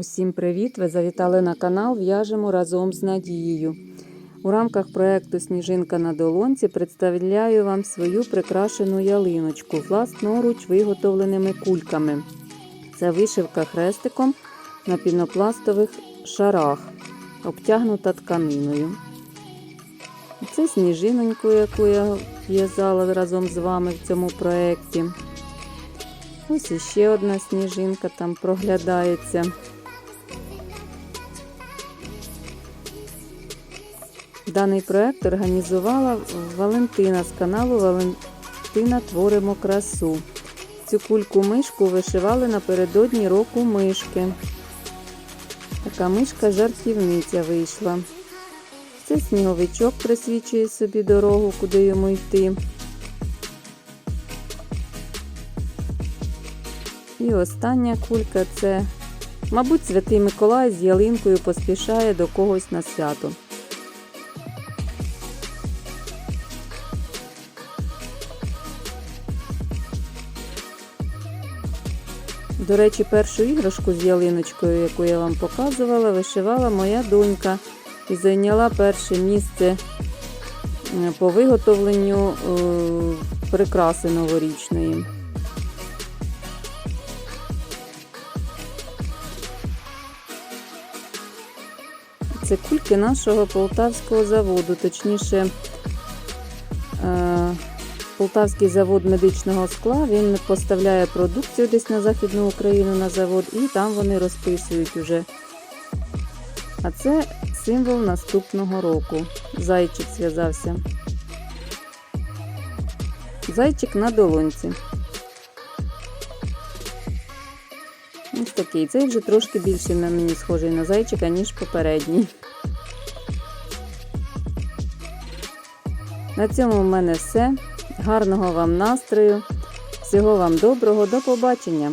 Усім привіт! Ви завітали на канал В'яжемо разом з Надією. У рамках проєкту Сніжинка на долонці представляю вам свою прикрашену ялиночку власноруч виготовленими кульками. Це вишивка хрестиком на пінопластових шарах, обтягнута тканиною. Це сніжиноньку, яку я в'язала разом з вами в цьому проєкті. Ось іще одна сніжинка там проглядається. Даний проект організувала Валентина з каналу Валентина Творимо красу. Цю кульку мишку вишивали напередодні року мишки. Така мишка жартівниця вийшла. Це сніговичок присвічує собі дорогу, куди йому йти. І остання кулька це, мабуть, святий Миколай з ялинкою поспішає до когось на свято. До речі, першу іграшку з ялиночкою, яку я вам показувала, вишивала моя донька і зайняла перше місце е, по виготовленню е, прикраси новорічної. Це кульки нашого полтавського заводу, точніше, е, Полтавський завод медичного скла. Він поставляє продукцію десь на Західну Україну на завод, і там вони розписують уже. А це символ наступного року. Зайчик зв'язався. Зайчик на долонці. Ось такий. Цей вже трошки більше на мені схожий на зайчика, ніж попередній. На цьому в мене все. Гарного вам настрою. Всього вам доброго, до побачення!